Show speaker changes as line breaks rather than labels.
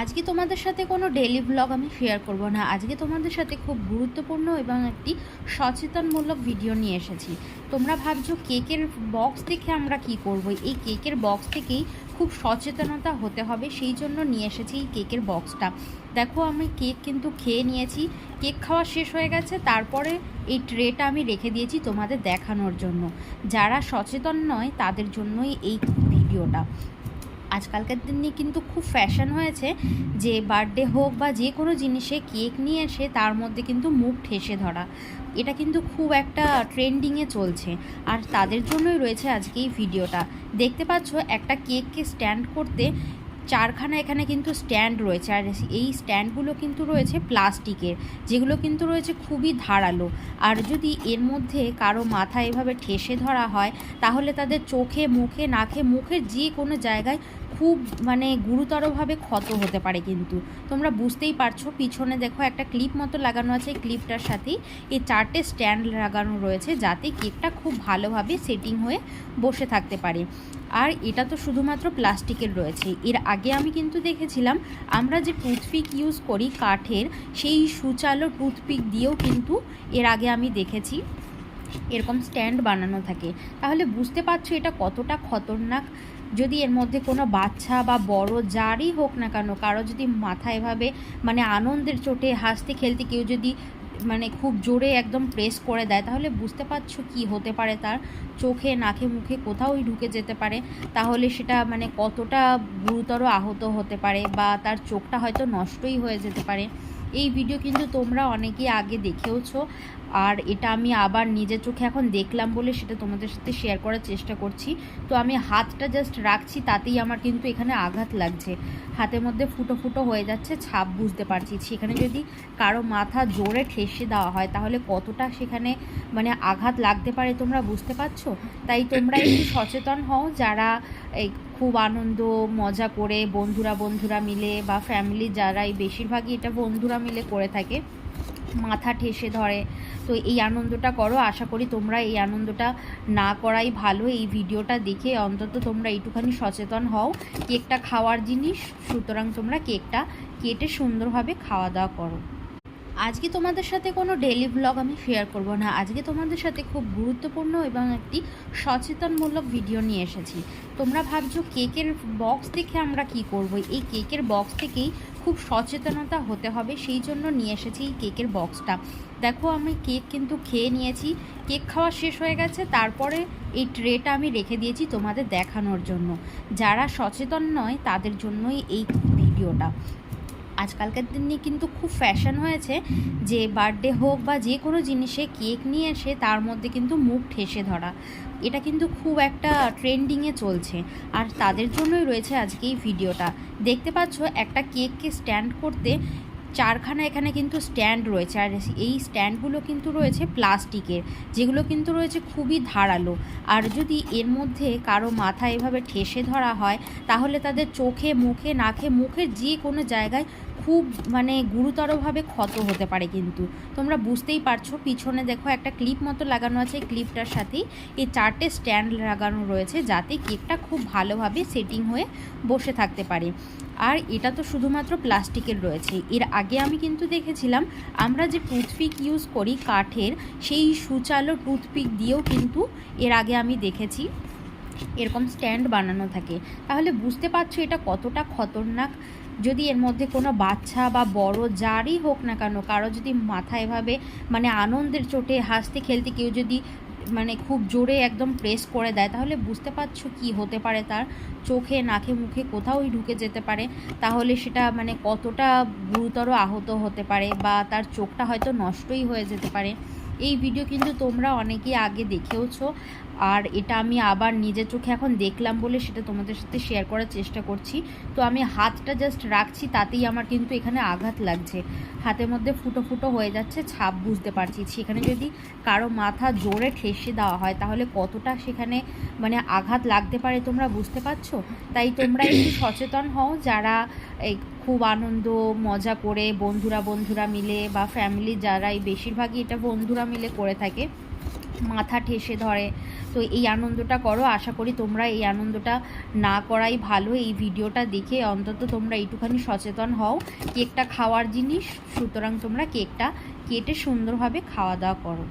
আজকে তোমাদের সাথে কোনো ডেলি ব্লগ আমি শেয়ার করব না। আজকে তোমাদের সাথে খুব গুরুত্বপূর্ণ এবং একটি সচেতনমূলক ভিডিও নিয়ে এসেছি। তোমরা ভাবছ কেকের বক্স দেখে আমরা কি করব? এই কেকের বক্স থেকেই খুব সচেতনতা হতে হবে, সেই জন্য নিয়ে এসেছি এই কেকের বক্সটা দেখো আমি কেক কিন্তু খেয়ে নিয়েছি, কেক খাওয়া শেষ হয়ে গেছে, তারপরে এই ট্রেটা আমি রেখে দিয়েছি তোমাদের দেখানোর জন্য। যারা সচেতন নয়, তাদের জন্যই এই ভিডিওটা আজকালকার দিনে কিন্তু খুব ফ্যাশন হয়েছে যে বার্থডে হোক বা যে কোনো জিনিসে কেক নিয়ে এসে তার মধ্যে কিন্তু মুখ ঠেসে ধরা। এটা কিন্তু খুব একটা ট্রেন্ডিংয়ে চলছে। আর তাদের জন্যই রয়েছে আজকে এই ভিডিওটা দেখতে পাচ্ছ একটা কেককে স্ট্যান্ড করতে চারখানা এখানে কিন্তু স্ট্যান্ড রয়েছে। আর এই স্ট্যান্ডগুলো কিন্তু রয়েছে প্লাস্টিকের, যেগুলো কিন্তু রয়েছে খুবই ধারালো। আর যদি এর মধ্যে কারও মাথা এভাবে ঠেসে ধরা হয়, তাহলে তাদের চোখে, মুখে, নাকে, মুখের যে কোনো জায়গায় খুব মানে গুরুতরভাবে ক্ষত হতে পারে কিন্তু। তোমরা বুঝতেই পারছ, পিছনে দেখো একটা ক্লিপ মতো লাগানো আছে। এই ক্লিপটার সাথেই এই চারটে স্ট্যান্ড লাগানো রয়েছে, যাতে কেকটা খুব ভালোভাবে সেটিং হয়ে বসে থাকতে পারে। আর এটা তো শুধুমাত্র প্লাস্টিকের রয়েছে। এর আগে আমি কিন্তু দেখেছিলাম, আমরা যে টুথপিক ইউজ করি কাঠের, সেই সুচালো টুথপিক দিয়েও কিন্তু এর আগে আমি দেখেছি, এরকম স্ট্যান্ড বানানো থাকে। তাহলে বুঝতে পারছ এটা কতটা খতরনাক? যদি এর মধ্যে কোনো বাচ্চা বা বড় যারই হোক না কেন, কারও যদি মাথা এভাবে মানে আনন্দের চোটে, হাসতে খেলতে কেউ যদি মানে খুব জোরে একদম প্রেস করে দেয়। তাহলে বুঝতে পারছ কি হতে পারে তার? চোখে, নাকে, মুখে কোথাওই ঢুকে যেতে পারে। তাহলে সেটা মানে কতটা গুরুতর আহত হতে পারে বা তার চোখটা হয়তো নষ্টই হয়ে যেতে পারে। এই ভিডিও কিন্তু তোমরা অনেকে আগে দেখেওছো। আর এটা আমি আবার নিজের চোখে এখন দেখলাম বলে সেটা তোমাদের সাথে শেয়ার করার চেষ্টা করছি। তো আমি হাতটা জাস্ট রাখছি তাতেই আমার কিন্তু এখানে আঘাত লাগছে। হাতের মধ্যে ফুটো ফুটো হয়ে যাচ্ছে ছাপ বুঝতে পারছি। সেখানে যদি কারও মাথা জোরে ঠেসে দেওয়া হয় তাহলে কতটা সেখানে মানে আঘাত লাগতে পারে তোমরা বুঝতে পারছ? তাই তোমরা একটু সচেতন হও যারা এই খুব আনন্দ মজা করে বন্ধুরা বন্ধুরা মিলে বা ফ্যামিলি যারাই বেশিরভাগই এটা বন্ধুরা মিলে করে থাকে মাথা ঠেসে ধরে। তো এই আনন্দটা করো, আশা করি তোমরা এই আনন্দটা না করাই ভালো। এই ভিডিওটা দেখে অন্তত তোমরা একটুখানি সচেতন হও। কেকটা খাওয়ার জিনিস, সুতরাং তোমরা কেকটা কেটে সুন্দরভাবে খাওয়া দাওয়া করো। আজকে তোমাদের সাথে কোনো ডেলি ব্লগ আমি শেয়ার করব না। আজকে তোমাদের সাথে খুব গুরুত্বপূর্ণ এবং একটি সচেতনমূলক ভিডিও নিয়ে এসেছি। তোমরা ভাবছ কেকের বক্স দেখে আমরা কি করব? এই কেকের বক্স থেকেই খুব সচেতনতা হতে হবে, সেই জন্য নিয়ে এসেছি এই কেকের বক্সটা দেখো, আমি কেক কিন্তু খেয়ে নিয়েছি। কেক খাওয়া শেষ হয়ে গেছে, তারপরে এই ট্রেটা আমি রেখে দিয়েছি তোমাদের দেখানোর জন্য। যারা সচেতন নয়, তাদের জন্যই এই ভিডিওটা আজকালকার দিনে কিন্তু খুব ফ্যাশন হয়েছে যে বার্থডে হোক বা যে কোনো জিনিসে কেক নিয়ে এসে তার মধ্যে কিন্তু মুখ ঠেসে ধরা। এটা কিন্তু খুব একটা ট্রেন্ডিংয়ে চলছে। আর তাদের জন্যই রয়েছে আজকে এই ভিডিওটা দেখতে পাচ্ছ একটা কেককে স্ট্যান্ড করতে চারখানা এখানে কিন্তু স্ট্যান্ড রয়েছে। আর এই স্ট্যান্ডগুলো কিন্তু রয়েছে প্লাস্টিকের, যেগুলো কিন্তু রয়েছে খুবই ধারালো। আর যদি এর মধ্যে কারও মাথা এভাবে ঠেসে ধরা হয়, তাহলে তাদের চোখে, মুখে, নাকে মুখের যে কোনো জায়গায় খুব মানে গুরুতরভাবে ক্ষত হতে পারে কিন্তু। তোমরা বুঝতেই পারছ, পিছনে দেখো একটা ক্লিপ মতো লাগানো আছে। এই ক্লিপটার সাথেই এই চারটে স্ট্যান্ড লাগানো রয়েছে, যাতে কেকটা খুব ভালোভাবে সেটিং হয়ে বসে থাকতে পারে। আর এটা তো শুধুমাত্র প্লাস্টিকের রয়েছে। এর আগে আমি কিন্তু দেখেছিলাম, আমরা যে টুথপিক ইউজ করি কাঠের, সেই সুচালো টুথপিক দিয়েও কিন্তু এর আগে আমি দেখেছি, এরকম স্ট্যান্ড বানানো থাকে। তাহলে বুঝতে পারছ এটা কতটা খতরনাক? যদি এর মধ্যে কোনো বাচ্চা বা বড় যারই হোক না কেন, কারও যদি মাথা এভাবে মানে আনন্দের চোটে, হাসতে, খেলতে কেউ যদি মানে খুব জোরে একদম প্রেস করে দেয়। তাহলে বুঝতে পারছ কি হতে পারে তার? চোখে, নাকে, মুখে কোথাওই ঢুকে যেতে পারে। তাহলে সেটা মানে কতটা গুরুতর আহত হতে পারে বা তার চোখটা হয়তো নষ্টই হয়ে যেতে পারে। এই ভিডিও কিন্তু তোমরা অনেকেই আগে দেখেওছো। আর এটা আমি আবার নিজের চোখে এখন দেখলাম বলে সেটা তোমাদের সাথে শেয়ার করার চেষ্টা করছি। তো আমি হাতটা জাস্ট রাখছি, তাতেই আমার কিন্তু এখানে আঘাত লাগছে। হাতের মধ্যে ফুটো ফুটো হয়ে যাচ্ছে, ছাপ বুঝতে পারছি। সেখানে যদি কারও মাথা জোরে ঠেসে দেওয়া হয়, তাহলে কতটা সেখানে মানে আঘাত লাগতে পারে তোমরা বুঝতে পারছ? তাই তোমরা একটু সচেতন হও, যারা খুব আনন্দ, মজা করে বন্ধুরা বন্ধুরা মিলে বা ফ্যামিলি যারাই বেশিরভাগই এটা বন্ধুরা মিলে করে থাকে মাথা ঠেসে ধরে। তো এই আনন্দটা করো, আশা করি তোমরা এই আনন্দটা না করাই ভালো। এই ভিডিওটা দেখে অন্তত তোমরা একটুখানি সচেতন হও। কেকটা খাওয়ার জিনিস, সুতরাং তোমরা কেকটা কেটে সুন্দরভাবে খাওয়া দাওয়া করো।